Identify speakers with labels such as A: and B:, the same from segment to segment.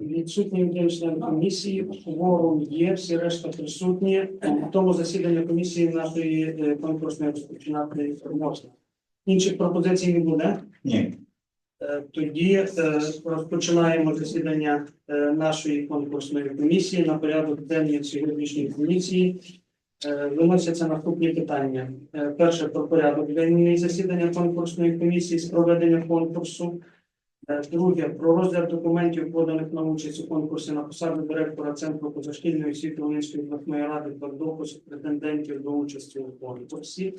A: Відсутні один член комісії, кворум є, всі решта присутні. Тому засідання комісії нашої е, конкурсної розпочинати можна. Інших пропозицій не буде.
B: Ні.
A: Е, Тоді е, розпочинаємо засідання нашої конкурсної комісії на порядок денний сьогоднішньої комісії. Виносяться наступні питання. Перше про порядок денний засідання конкурсної комісії з проведення конкурсу. Е, Друге про розгляд документів, поданих на участь у конкурсі на посаду директора Центру позашкільної освіти Волинської обласної ради та допуск претендентів до участі у конкурсі.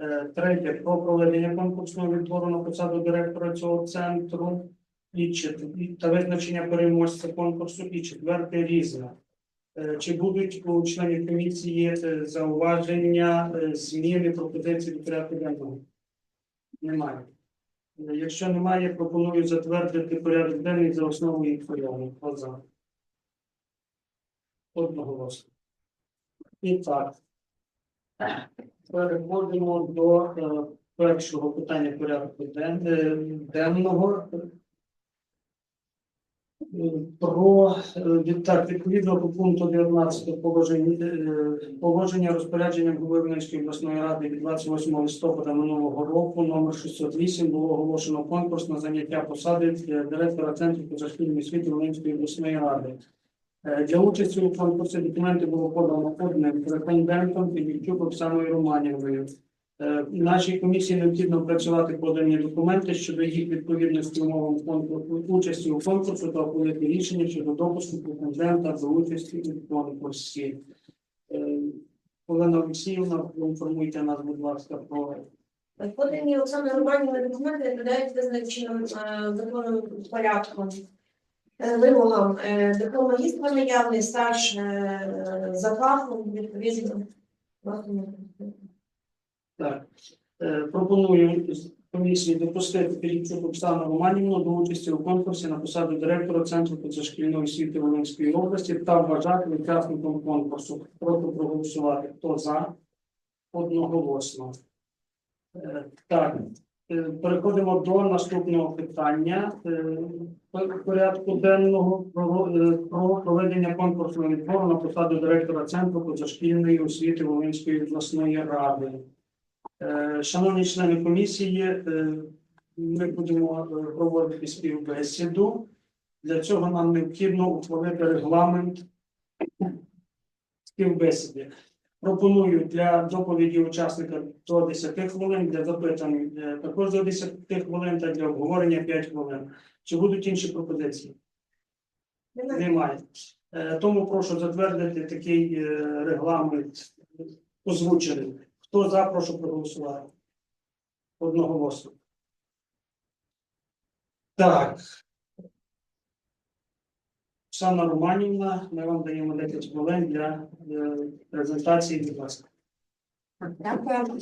A: Е, Третє про проведення конкурсного відбору на посаду директора цього центру і чет- та визначення переможця конкурсу. І четверте різне. Е, Чи будуть у членів комісії зауваження, зміни, пропозиції до порядку денного? Немає. Якщо немає, пропоную затвердити порядок денний за основу і. Хто за? Одноголосно. І так. Переходимо до е, першого питання порядку ден- е, денного. Про е, відтак, відповідно до пункту 19 положення, е, положення розпорядженням Губернської обласної ради від 28 листопада минулого року номер 608 було оголошено конкурс на заняття посади директора центру позашкільної освіти Волинської обласної ради. Е, Для участі у конкурсі документи було подано одним претендентом Філіпчук Оксаною Романівною. Е, Нашій комісії необхідно опрацювати подані документи щодо їх відповідності умовам конкурсу, участі у конкурсу та ухвалити рішення щодо допуску претендента до участі у конкурсі. Е, Олена Олексіївна, проінформуйте нас, будь ласка, про
C: Подані Оксани Романівни документи відповідають визначеним е, законом порядком. Вимогам е, диплом магістра наявний, стаж за фахом, відповідно.
A: Так, Е, пропоную комісії допустити Філіпчук Оксану Романівну до участі у конкурсі на посаду директора Центру позашкільної освіти Волинської області та вважати учасником конкурсу. Прошу проголосувати. Хто за? Одноголосно. Е, Так, е, переходимо до наступного питання порядку денного про, про проведення конкурсного відбору на посаду директора Центру позашкільної освіти Волинської обласної ради. Е, Шановні члени комісії, е, ми будемо е, проводити співбесіду. Для цього нам необхідно утворити регламент співбесіди. Пропоную для доповіді учасника до 10 хвилин, для запитань також до 10 хвилин та для обговорення 5 хвилин. Чи будуть інші пропозиції? Немає. Тому прошу затвердити такий регламент озвучений. Хто за, прошу проголосувати. Одноголосно. Так. Оксана Романівна, ми вам даємо 10 хвилин для е, презентації, будь ласка.
D: Дякую.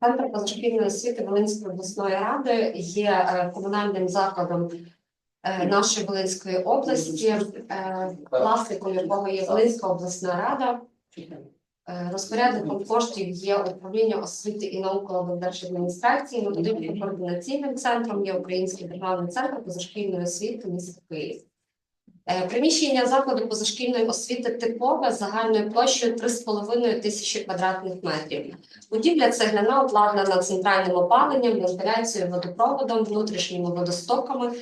D: Центр позашкільної освіти Волинської обласної ради є е, комунальним закладом нашої Волинської області, е, власником якого є Волинська обласна рада. Е, Розпорядником коштів є управління освіти і науки облдержадміністрації, методичним координаційним центром є Український державний центр позашкільної освіти міста Київ. Е, Приміщення закладу позашкільної освіти типове загальною площею 3,5 тисячі квадратних метрів. Будівля цегляна обладнана центральним опаленням, вентиляцією, водопроводом, внутрішніми водостоками,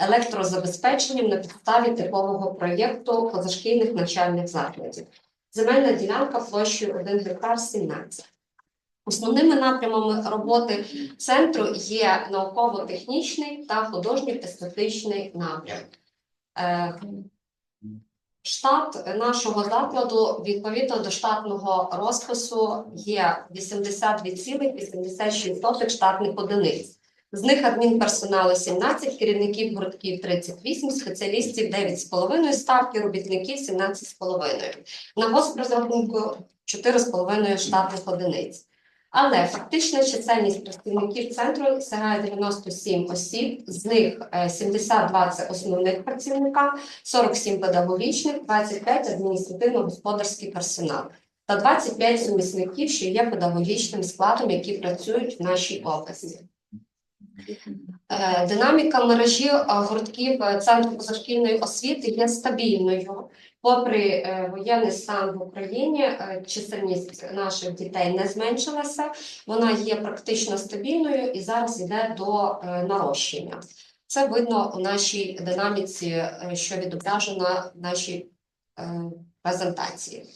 D: електрозабезпеченням на підставі типового проєкту позашкільних навчальних закладів. Земельна ділянка площею 1 гектар 17. Основними напрямами роботи центру є науково-технічний та художньо-естетичний напрям. Е, Штат нашого закладу відповідно до штатного розпису є 82,86 штатних одиниць. З них адмінперсоналу 17, керівників гуртків 38, спеціалістів 9,5 ставки, робітників 17,5. На госпрозрахунку 4,5 штатних одиниць. Але фактична чисельність працівників центру сягає 97 осіб, з них е, 72 – це основних працівника, 47 педагогічних, 25 адміністративно-господарський персонал та 25 сумісників, що є педагогічним складом, які працюють в нашій області. Е, Динаміка мережі е, гуртків е, центру позашкільної освіти є стабільною. Попри воєнний стан в Україні, чисельність наших дітей не зменшилася. Вона є практично стабільною і зараз йде до нарощення. Це видно у нашій динаміці, що відображено в нашій презентації.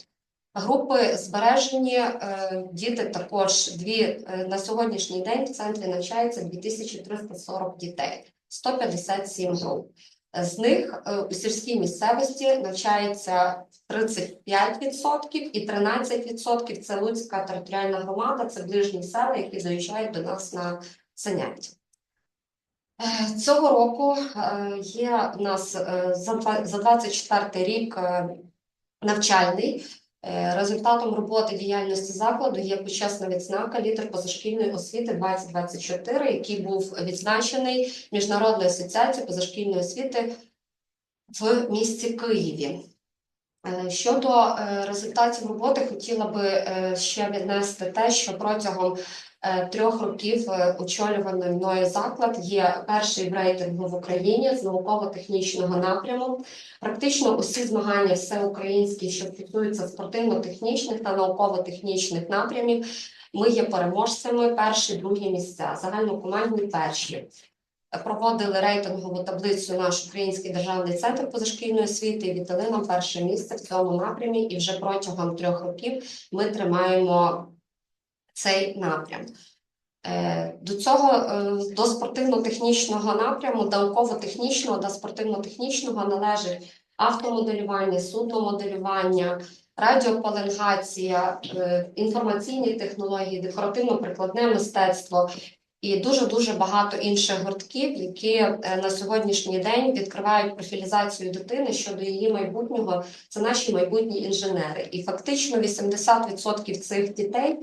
D: Групи збережені, е, діти також дві е, на сьогоднішній день в центрі навчається 2340 дітей, 157 груп. З них е, у сільській місцевості навчається 35% і 13% це Луцька територіальна громада, це ближні села, які заїжджають до нас на заняття. Цього року є у нас за два- за 24 рік навчальний. Е, Результатом роботи діяльності закладу є почесна відзнака лідер позашкільної освіти 2024, який був відзначений Міжнародною асоціацією позашкільної освіти в місті Києві. Е, Щодо е, результатів роботи, хотіла би ще віднести те, що протягом трьох років е, очолюваний мною заклад є перший в рейтингу в Україні з науково-технічного напряму. Практично усі змагання всеукраїнські, що стосуються спортивно-технічних та науково-технічних напрямів, ми є переможцями перші, другі місця, загальнокомандні перші. Проводили рейтингову таблицю наш Український державний центр позашкільної освіти віддали нам перше місце в цьому напрямі. І вже протягом трьох років ми тримаємо цей напрям. Е, До цього е, до спортивно-технічного напряму, науково-технічного та спортивно-технічного належить автомоделювання, судномоделювання, радіопаленгація, е, інформаційні технології, декоративно-прикладне мистецтво і дуже дуже багато інших гуртків, які на сьогоднішній день відкривають профілізацію дитини щодо її майбутнього. Це наші майбутні інженери. І фактично 80% цих дітей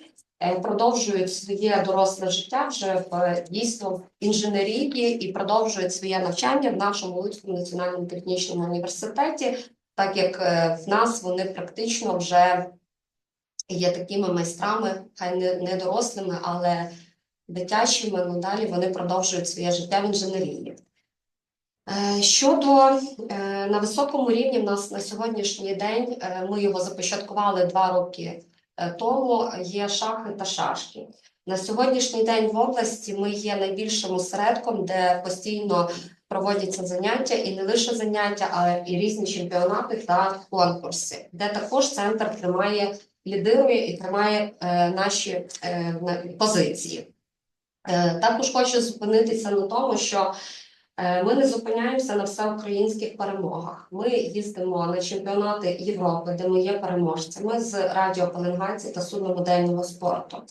D: продовжують своє доросле життя вже в е, дійсно інженерії і продовжують своє навчання в нашому Луцькому національному технічному університеті, так як е, в нас вони практично вже є такими майстрами, хай не, не дорослими, але дитячими, ну далі вони продовжують своє життя в інженерії. Е, Щодо е, на високому рівні, в нас на сьогоднішній день е, ми його започаткували два роки е, тому. Є шахи та шашки. На сьогоднішній день в області ми є найбільшим осередком, де постійно проводяться заняття, і не лише заняття, але і різні чемпіонати та конкурси, де також центр тримає, лідирує і тримає е, наші е, позиції. Е, Також хочу зупинитися на тому, що е, ми не зупиняємося на всеукраїнських перемогах. Ми їздимо на чемпіонати Європи, де ми є переможцями з радіопеленгації та судномодельного спорту.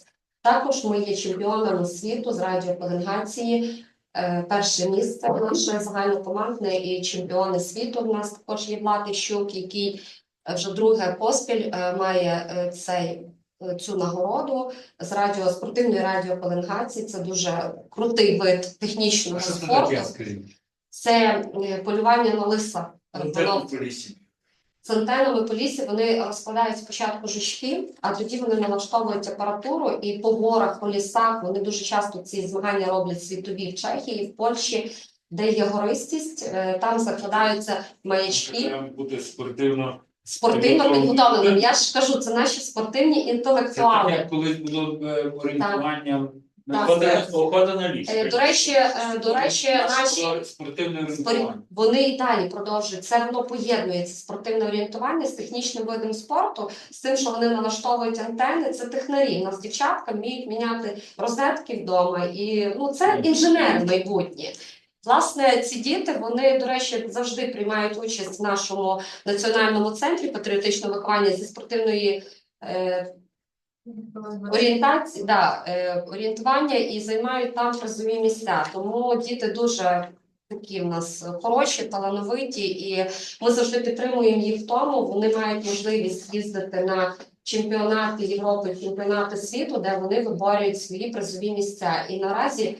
D: Також ми є чемпіонами світу з радіопеленгації. Е, Перше місце наше загальнокомандне і чемпіони світу. У нас також є Влад Іщук, який е, вже друге поспіль е, має е, цей е, цю нагороду з радіо спортивної радіопеленгації. Це дуже крутий вид технічного
B: А
D: спорту. Це е, полювання на лиса. Антенами по лісі вони розкладають спочатку жучки, а тоді вони налаштовують апаратуру і по горах, по лісах. Вони дуже часто ці змагання роблять світові в Чехії, в Польщі, де є гористість. е, Там закладаються маячки.
B: Треба бути спортивно.
D: Спортивно підготовленим. Я ж кажу, це наші спортивні
B: Це таке,
D: інтелектуали.
B: як колись було е, орієнтування.
D: Так.
B: Охота- Охота на ліс.
D: Е, До речі, е, до речі, наші
B: Спортивне
D: Спорі-
B: орієнтування.
D: Вони і далі продовжують. Це воно поєднується спортивне орієнтування з технічним видом спорту, з тим, що вони налаштовують антени. Це технарі. У нас дівчатка вміють міняти розетки вдома, і ну це інженери майбутні. Власне, ці діти вони, до речі, завжди приймають участь в нашому національному центрі патріотичного виховання зі спортивної е, орієнтації, да, е, орієнтування і займають там призові місця. Тому діти дуже такі в нас хороші, талановиті, і ми завжди підтримуємо їх в тому. Вони мають можливість їздити на чемпіонати Європи, чемпіонати світу, де вони виборюють свої призові місця. І наразі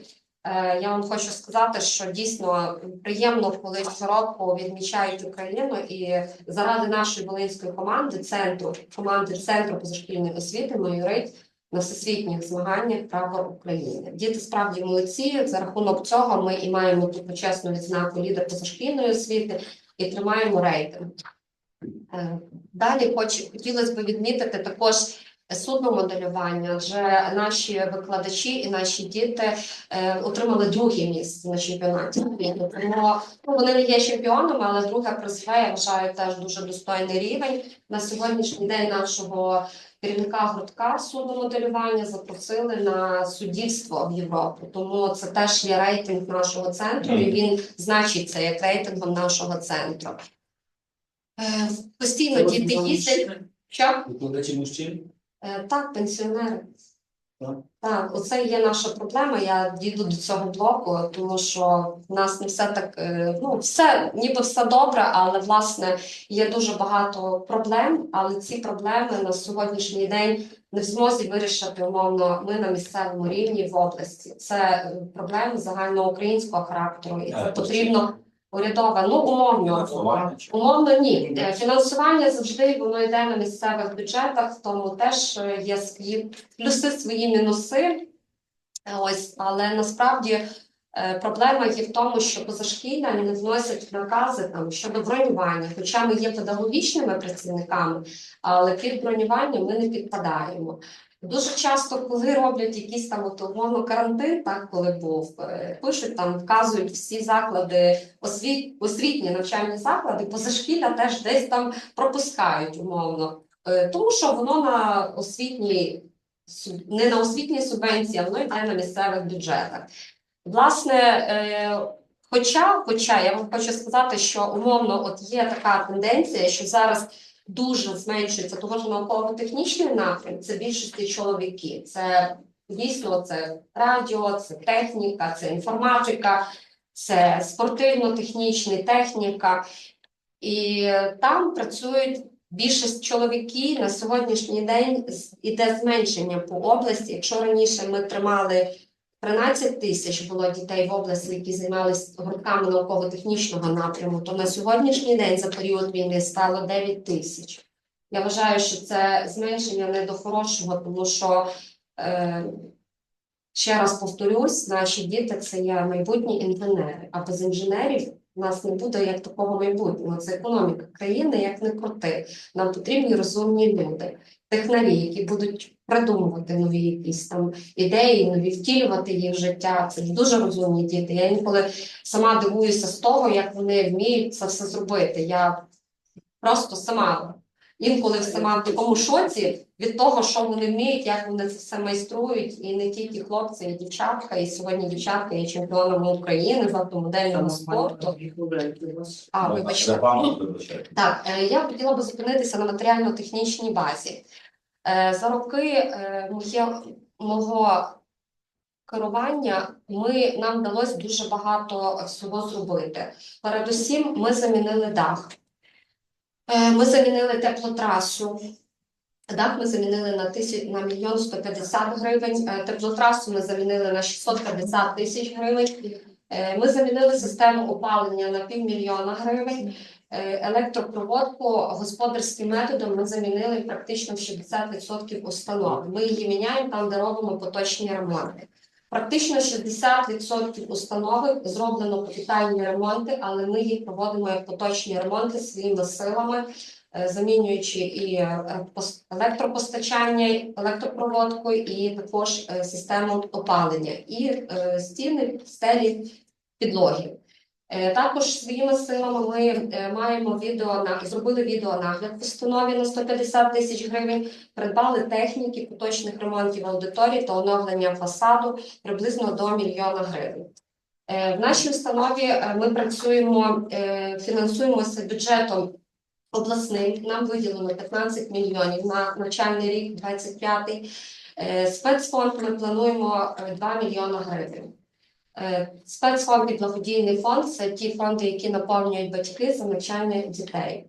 D: я вам хочу сказати, що дійсно приємно, коли щороку відмічають Україну і заради нашої волинської команди, центру команди центру позашкільної освіти майорить на всесвітніх змаганнях прапор України. Діти справді молодці. За рахунок цього ми і маємо ту почесну відзнаку лідер позашкільної освіти і тримаємо рейтинг. Е, Далі хоч хотілося б відмітити також судномоделювання, адже наші викладачі і наші діти е, отримали друге місце на чемпіонаті. Тому ну, вони не є чемпіонами, але друге призове, я вважаю, теж дуже достойний рівень. На сьогоднішній день нашого керівника гуртка судномоделювання запросили на суддівство в Європу. Тому це теж є рейтинг нашого центру, і він значиться як рейтингом нашого центру. Е, Постійно діти їздять. Що?
B: Викладачі мужчин?
D: Е, Так, пенсіонери.
B: Так.
D: Так, оце є наша проблема. Я дійду до цього блоку, тому що в нас не все так, е, ну все, ніби все добре, але власне є дуже багато проблем. Але ці проблеми на сьогоднішній день не в змозі вирішити умовно ми на місцевому рівні в області. Це е, проблеми загальноукраїнського характеру, і це потрібно урядова. Ну умовно. Умовно, ні. Е, Фінансування завжди воно йде на місцевих бюджетах, тому теж е, є свої плюси, свої мінуси. Е, Ось, але насправді проблема є в тому, що позашкілля не вносять накази там щодо бронювання, хоча ми є педагогічними працівниками, але під бронювання ми не підпадаємо. Дуже часто, коли роблять якийсь там от, умовно карантин, так коли був, е, пишуть там, вказують всі заклади освіт, освітні навчальні заклади, позашкілля теж десь там пропускають умовно, Е, тому що воно на освітній не на освітній субвенції, а воно йде на місцевих бюджетах. Власне, е, хоча, хоча я вам хочу сказати, що умовно от є така тенденція, що зараз дуже зменшується того ж науково-технічний напрям, це більшості чоловіки. Це дійсно це радіо, це техніка, це інформатика, це спортивно-технічний техніка. І там працюють більшість чоловіків на сьогоднішній день іде зменшення по області. Якщо раніше ми тримали 13 тисяч було дітей в області, які займалися гуртками науково-технічного напряму, то на сьогоднішній день за період війни стало 9 тисяч. Я вважаю, що це зменшення не до хорошого, тому що е, ще раз повторюсь, наші діти це є майбутні інженери, а без інженерів у нас не буде як такого майбутнього. Це економіка країни, як не крути. Нам потрібні розумні люди, технарі, які будуть придумувати нові якісь там ідеї, нові втілювати їх в життя. Це ж дуже розумні діти. Я інколи сама дивуюся з того, як вони вміють це все зробити. Я просто сама інколи сама в такому шоці від того, що вони вміють, як вони це все майструють, і не тільки хлопці, і дівчатка, і сьогодні дівчатка є чемпіонами України з автомодельного спорту. А, вибачте. Так, е, я хотіла би зупинитися на матеріально-технічній базі. Е, За роки е, мого керування ми, нам вдалося дуже багато всього зробити. Передусім, ми замінили дах. Е, Ми замінили теплотрасу. Дах ми замінили на тисяч на мільйон 150 гривень. Теплотрасу ми замінили на 650 тисяч гривень. Ми замінили систему опалення на півмільйона гривень. Е, Електропроводку господарським методом ми замінили практично в 60% установ. Ми її міняємо там, де робимо поточні ремонти. Практично 60% установок зроблено капітальні ремонти, але ми їх проводимо як поточні ремонти своїми силами, е, замінюючи і е, електропостачання, електропроводку, і також систему опалення, і стіни, стелі, підлоги. Е, Також своїми силами ми е, маємо відео на зробили відеонагляд в установі на 150 тисяч гривень, придбали техніки поточних ремонтів аудиторій та оновлення фасаду приблизно до мільйона гривень. Е, В нашій установі ми працюємо, фінансуємося бюджетом обласним. Нам виділено 15 мільйонів на навчальний рік 25 Е, Спецфонд ми плануємо е, 2 мільйона гривень. Е, Спецфонд і благодійний фонд це ті фонди, які наповнюють батьки за навчання дітей.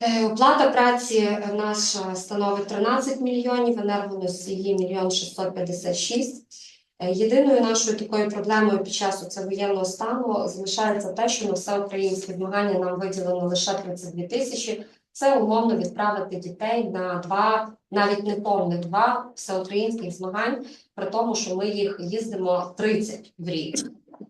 D: Е, Оплата праці наша становить 13 мільйонів, енергоносії мільйон 656. Е, Єдиною нашою такою проблемою під час цього воєнного стану залишається те, що на всеукраїнські змагання нам виділено лише 32 тисячі. Це умовно відправити дітей на навіть не повних два всеукраїнських змагань, при тому, що ми їх їздимо 30 в рік.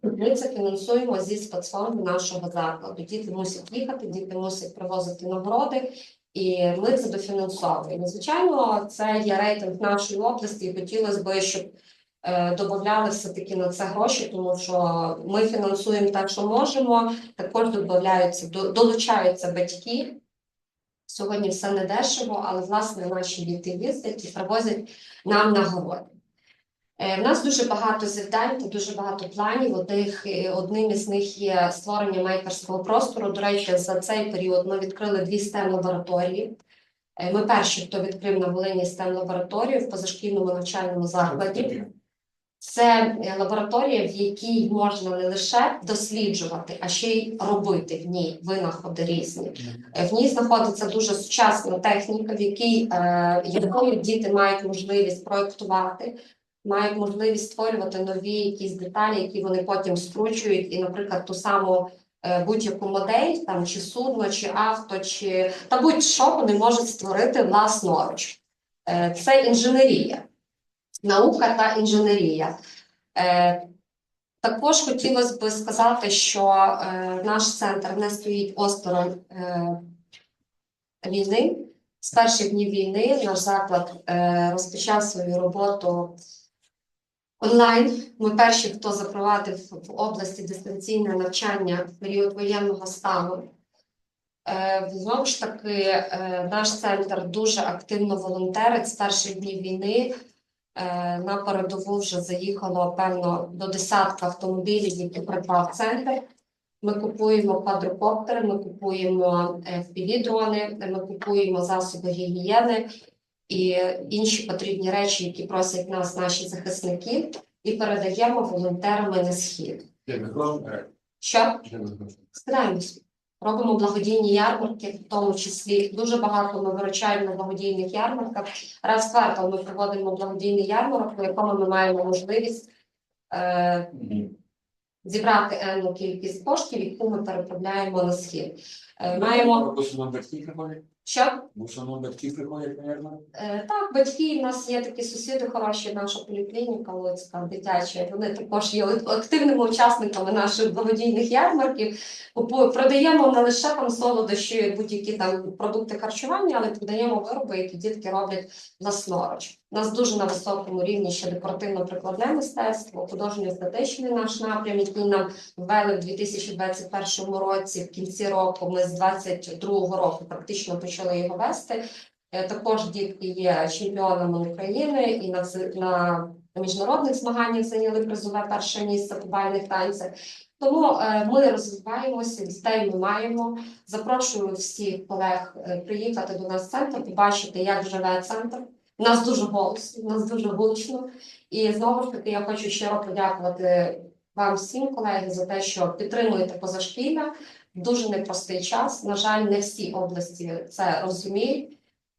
D: Ми це фінансуємо зі спецфонду нашого закладу. Діти мусять їхати, діти мусять привозити нагороди, і ми це дофінансовуємо. Звичайно, це є рейтинг нашої області, і хотілося б, щоб е, додавали все-таки на це гроші, тому що ми фінансуємо так, що можемо. Також додаються, до- долучаються батьки. Сьогодні все не дешево, але власне наші діти їздять і привозять нам нагороди. Е, В нас дуже багато завдань та дуже багато планів. Одних, е, одним із них є створення мейкерського простору. До речі, за цей період ми відкрили дві stem лабораторії. Е, Ми перші, хто відкрив на Волині stem лабораторію в позашкільному навчальному закладі. Це е, лабораторія, в якій можна не лише досліджувати, а ще й робити в ній винаходи різні. В ній знаходиться дуже сучасна техніка, в якій е, якою діти мають можливість проєктувати, мають можливість створювати нові якісь деталі, які вони потім скручують, і, наприклад, ту саму е, будь-яку модель, там чи судно, чи авто, чи та будь-що вони можуть створити власноруч. Це інженерія, наука та інженерія. Е, Також хотілося б сказати, що е, наш центр не стоїть осторонь е, війни. З перших днів війни наш заклад розпочав свою роботу онлайн. Ми перші, хто запровадив в області дистанційне навчання в період воєнного стану. Знову ж таки, наш центр дуже активно волонтерить з перших днів війни. Е, На передову вже заїхало певно до десятка автомобілів, які придбав центр. Ми купуємо квадрокоптери, ми купуємо FPV-дрони, ми купуємо засоби гігієни і інші потрібні речі, які просять нас наші захисники, і передаємо волонтерами на схід. Що? Стараємось. Робимо благодійні ярмарки, в тому числі дуже багато ми виручаємо на благодійних ярмарках. Раз в квартал ми проводимо благодійний ярмарок, на якому ми маємо можливість е, зібрати енну кількість коштів, яку ми переправляємо на схід. Е, маємо
B: В Бо батьки
D: що?
B: В батьки приходять, мабуть.
D: Е, Так, батьки, в нас є такі сусіди хороші, наша поліклініка Луцька, дитяча. Вони також є активними учасниками наших благодійних ярмарків. Продаємо не лише там солодощі, будь-які там продукти харчування, але продаємо вироби, які дітки роблять власноруч. У нас дуже на високому рівні ще декоративно-прикладне мистецтво, художньо-естетичний наш напрям, який нам ввели в 2021 році. В кінці року ми з 2022 року практично почали його вести. Е, Також дітки є чемпіонами України і на, на міжнародних змаганнях зайняли призове перше місце по бальних танцях. Тому е, ми розвиваємося, дітей ми маємо. Запрошую всіх колег е, приїхати до нас в центр, побачити, як живе центр. Нас дуже голосно, нас дуже гучно. І знову ж таки, я хочу щиро подякувати вам всім, колеги, за те, що підтримуєте позашкілля. Дуже непростий час. На жаль, не всі області це розуміють.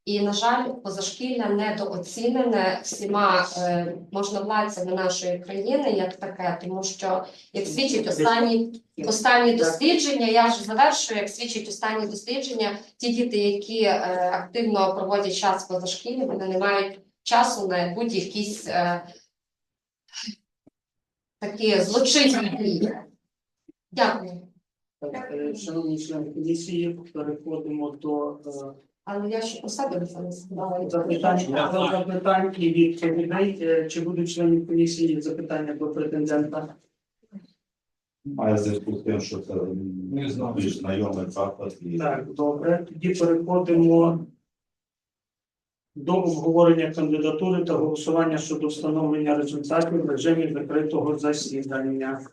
D: І, на жаль, позашкілля недооцінене всіма е, можновладцями нашої країни як таке, тому що, як свідчить останні, останні дослідження, я вже завершую, як свідчить останні дослідження, ті діти, які е, активно проводять час в позашкіллі, вони не мають часу на будь-якісь е, такі злочинні дії. Дякую.
A: Е, Шановні члени комісії, переходимо до е,
D: Але я ще себе не сказала.
A: до запитань і. Е, Чи будуть членів комісії запитання до претендента?
E: Має зв'язку з тим, що це
B: Не знаю.
E: знайомий заклад і
A: Так, добре. Тоді переходимо до обговорення кандидатури та голосування щодо встановлення результатів в режимі закритого засідання.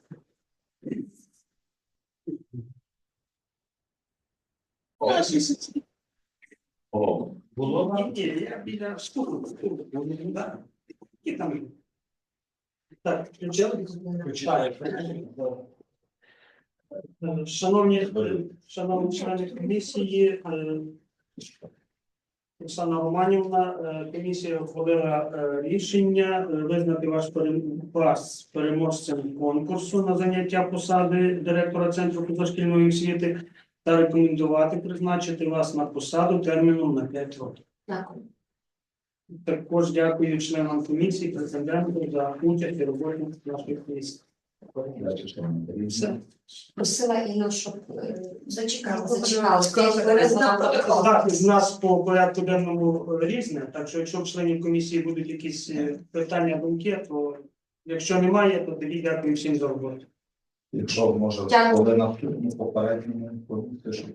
E: О,
B: Було
A: Ні, ні, я біля стулу, да. І там. Так, включили? Е, Шановні, шановні члени комісії, е, Оксана Романівна, е, комісія ухвалила е, рішення е, визнати ваш перем- вас переможцем конкурсу на заняття посади директора Центру позашкільної освіти та рекомендувати призначити вас на посаду терміном на 5 років.
D: Дякую.
A: Також дякую членам комісії, претендентам за участь і роботу нашої комісії. Все.
D: Просила Інна, щоб е.
A: Так, з нас по порядку денному різне, так що якщо в членів комісії будуть якісь е, питання, думки, то якщо немає, то тоді дякую всім за роботу.
E: Якщо може, коли наступні попередні, щоб